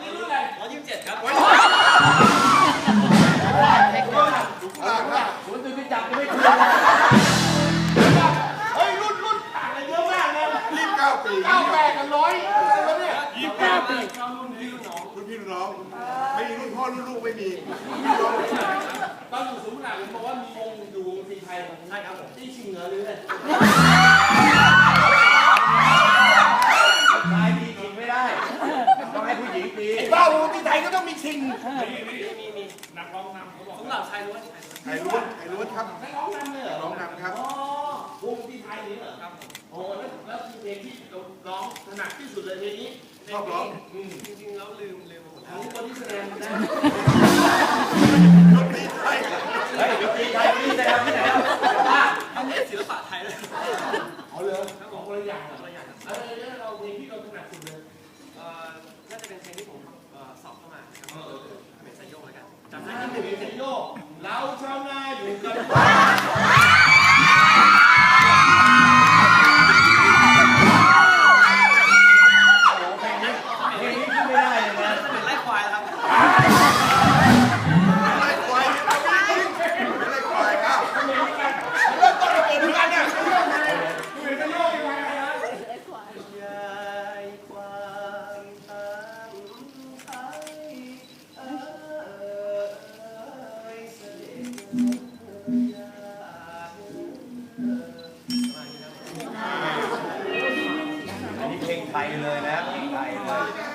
ยี่รุ่นอะไรร้อยยี่สิบเจ็ดครับร้อยยี่สิบหลังนะผมตื่นไปจับจะไม่คืนเฮ้ยรุ่นรุ่นต่างกันเยอะมากเลยยี่สิบเก้าปีเก้าแปดกับร้อยไรวะเนี่ยยี่เก้ารุ่นพี่รุ่น้องรุ่นพี่น้องไม่มีรุ่นพ่อรุ่นลูกไม่มีตอนอยู่สูงขนาดผมบอกว่ามีองค์อยู่วงสีไทยใช่ครับผมที่ชิงเหนือหรือเลย ตีบ้าวงซีไทยก็ต้องมีชิงนี่นี่มีนักร้องนำเขาบอกสำหรับชายล้วนไข่ล้วนไข่ล้วนครับนักร้องนำเลยเหรอร้องนำครับอ๋อวงซีไทยนี่เหรอครับโอ้แล้วแล้วเพลงที่ร้องถนัดที่สุดเลยเพลงนี้ชอบร้องจริงๆแล้วลืมลืมหมดทั้คนที่แสดงนะดนตรีไทยเฮ้ยดนตรีไทยนี่แสดงที่ไหนแล้ถ้าอันนี้ศิลปะไทยเลยเอาเลยของคนละอย่างเหรอคนละอย่างเออแล้เราเพลงที่เราถนัดสุดเลย โยกเราชาวนาอยู่กัน ไปเลยนะไปเลย